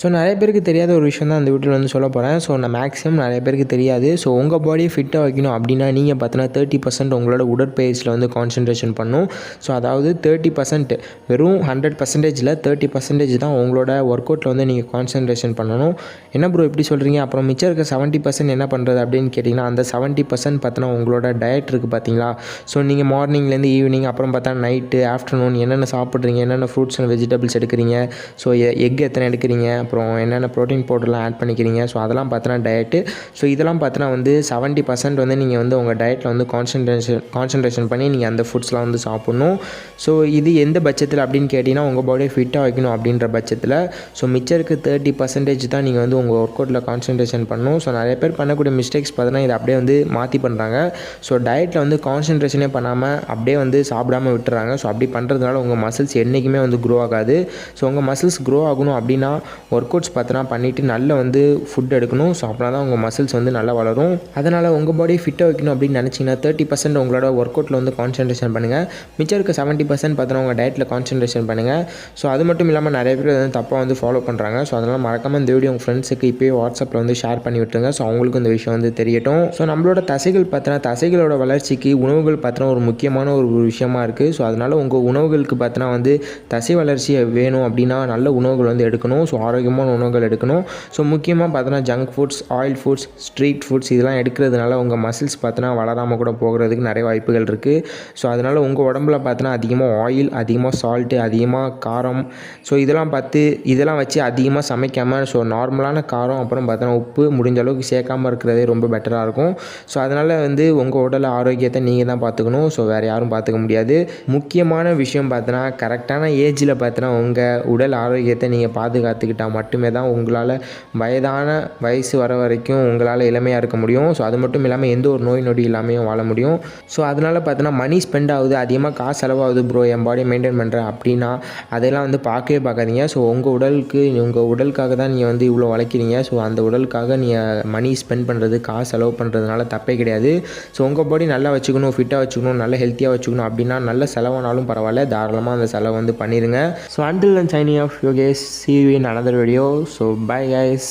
So நிறைய பேருக்கு தெரியாத ஒரு விஷயம் தான் அந்த வீட்டில் வந்து சொல்ல போகிறேன் ஸோ நான் மேக்ஸிமம் நிறைய பேருக்கு தெரியாது. ஸோ உங்கள் பாடியை ஃபிட்டாக வைக்கணும் அப்படின்னா நீங்கள் பார்த்தீங்கன்னா தேர்ட்டி பர்சன்ட் உங்களோட உடற்பயிற்சியில் வந்து கான்சன்ட்ரேஷன் பண்ணும். ஸோ அதாவது தேர்ட்டி பர்சன்ட் வெறும் ஹண்ட்ரட் பர்சன்டேஜில் தேர்ட்டி பர்சன்டேஜ் தான் உங்களோட ஒர்க் அவுட்டில் வந்து நீங்கள் கான்சன்ட்ரேஷன் பண்ணணும். என்ன ப்ரோ எப்படி சொல்கிறீங்க அப்புறம் மிச்சம் இருக்க செவன்ட்டி பர்சன்ட் என்ன பண்ணுறது அப்படின்னு கேட்டிங்கன்னா அந்த செவன்ட்டி பர்சன்ட் பார்த்தீங்கன்னா உங்களோட டயட் இருக்குது பார்த்தீங்களா? ஸோ நீங்கள் மார்னிங்லேருந்து ஈவினிங் அப்புறம் பார்த்தா நைட்டு ஆஃப்டர்நூன் என்னென்ன சாப்பிட்றீங்க? என்னென்ன ஃப்ரூட்ஸ் அண்ட் வெஜிடபிள்ஸ் எடுக்கிறீங்க? ஸோ எக் எத்தனை எடுக்கிறீங்க? அப்புறம் என்னென்ன ப்ரோட்டீன் பவுடர்லாம் ஆட் பண்ணிக்கிறீங்க? ஸோ அதெல்லாம் பார்த்தோன்னா டயட்டு ஸோ இதெல்லாம் பார்த்தோன்னா வந்து செவன்ட்டி பர்சன்ட் வந்து நீங்கள் வந்து உங்கள் டயட்டில் வந்து கான்சன்ட்ரேஷன் கான்சன்ட்ரேஷன் பண்ணி நீங்கள் அந்த ஃபுட்ஸ்லாம் வந்து சாப்பிட்ணும். ஸோ இது எந்த பட்சத்தில் அப்படின்னு கேட்டிங்கன்னா உங்கள் பாடியை ஃபிட்டாக வைக்கணும் அப்படின்ற பட்சத்தில். ஸோ மிச்சம் இருக்க தேர்ட்டி பர்சன்டேஜ் தான் நீங்கள் வந்து உங்கள் ஒர்க் அவுட்டில் கான்சன்ட்ரேஷன் பண்ணணும். ஸோ நிறைய பேர் பண்ணக்கூடிய மிஸ்டேக்ஸ் பார்த்தீங்கன்னா இதை அப்படியே வந்து மாற்றி பண்ணுறாங்க ஸோ டயட்டில் வந்து கான்சன்ட்ரேஷனே பண்ணாமல் அப்படியே வந்து சாப்பிடாம விட்டுறாங்க. ஸோ அப்படி பண்ணுறதுனால உங்கள் மசில்ஸ் என்றைக்குமே வந்து க்ரோ ஆகாது. ஸோ உங்கள் மசில்ஸ் க்ரோ ஆகணும் அப்படின்னா ஒர்க் அவுட்ஸ் பார்த்தனா பண்ணிவிட்டு நல்ல வந்து ஃபுட் எடுக்கணும். ஸோ அப்படின்னா தான் உங்கள் மசில்ஸ் வந்து நல்லா வளரும். அதனால் உங்கள் பாடி ஃபிட்டாக வைக்கணும் அப்படின்னு நினச்சிங்கன்னா தேர்ட்டி பர்சன்ட் உங்களோட ஒர்க் அவுட்டில் வந்து கான்சன்ட்ரேஷன் பண்ணுங்கள் மிச்சம் இருக்க செவன்ட்டி பர்சன்ட் பார்த்தனா உங்கள் டயட்டில் கான்சன்ட்ரேஷன் பண்ணுங்கள் ஸோ அது மட்டும் இல்லாமல் நிறைய பேர் வந்து தப்பாக வந்து ஃபாலோ பண்ணுறாங்க ஸோ அதனால் மறக்காமல் இந்த வீடியோ உங்கள் ஃப்ரெண்ட்ஸுக்கு இப்போயே வாட்ஸ்அப்பில் வந்து ஷேர் பண்ணி விட்டுருங்க. ஸோ அவங்களுக்கும் இந்த விஷயம் வந்து தெரியட்டும். ஸோ நம்மளோட தசைகள் பார்த்தோன்னா தசைகளோட வளர்ச்சிக்கு உணவுகள் பார்த்தனா ஒரு முக்கியமான ஒரு விஷயமா இருக்குது ஸோ அதனால் உங்கள் உணவுகளுக்கு பார்த்தோன்னா வந்து தசை வளர்ச்சி வேணும் அப்படின்னா நல்ல உணவுகள் வந்து எடுக்கணும். ஸோ ஆரோக்கிய ஆரோக்கியமான உணவுகள் எடுக்கணும். ஸோ முக்கியமாக பார்த்தோன்னா junk foods oil foods street foods இதெல்லாம் எடுக்கிறதுனால உங்கள் மசில்ஸ் பார்த்தோன்னா வளராமல் கூட போகிறதுக்கு நிறைய வாய்ப்புகள் இருக்குது ஸோ அதனால் உங்கள் உடம்புல பார்த்தோன்னா அதிகமாக ஆயில் அதிகமாக சால்ட்டு அதிகமாக காரம். ஸோ இதெல்லாம் பார்த்து இதெல்லாம் வச்சு அதிகமாக சமைக்காமல் ஸோ நார்மலான காரம் அப்புறம் பார்த்தோன்னா உப்பு முடிஞ்ச அளவுக்கு சேர்க்காமல் இருக்கிறதே ரொம்ப பெட்டராக இருக்கும். ஸோ அதனால் வந்து உங்கள் உடல் ஆரோக்கியத்தை நீங்கள் தான் பார்த்துக்கணும் ஸோ வேறு யாரும் பார்த்துக்க முடியாது. முக்கியமான விஷயம் பார்த்தோன்னா கரெக்டான ஏஜில் பார்த்தோன்னா உங்கள் உடல் ஆரோக்கியத்தை நீங்கள் பாதுகாத்துக்கிட்டால் மட்டுமே தான் உங்களால் வயதான வயசு வர வரைக்கும் உங்களால் இளமையாக இருக்க முடியும். ஸோ அது மட்டும் இல்லாமல் எந்த ஒரு நோய் நொடி இல்லாமையும் வாழ முடியும். ஸோ அதனால் பார்த்தோன்னா மணி ஸ்பெண்ட் ஆகுது அதிகமாக காசு செலவாகுது ப்ரோ என் பாடியை மெயின்டைன் பண்ணுறேன் அப்படின்னா அதெல்லாம் வந்து பார்க்கவே பார்க்காதீங்க. ஸோ உங்கள் உடலுக்கு உங்கள் உடலுக்காக தான் நீங்கள் வந்து இவ்வளோ உழைக்கிறீங்க. ஸோ அந்த உடலுக்காக நீங்கள் மணி ஸ்பெண்ட் பண்ணுறது காசு செலவு பண்ணுறதுனால தப்பே கிடையாது. ஸோ உங்கள் பாடி நல்லா வச்சுக்கணும் ஃபிட்டாக வச்சுக்கணும் நல்ல ஹெல்த்தியாக வச்சுக்கணும் அப்படின்னா நல்ல செலவானாலும் பரவாயில்ல. தாராளமாக அந்த செலவு வந்து பண்ணிடுங்க so until and signing off Yogesh C in another video so bye guys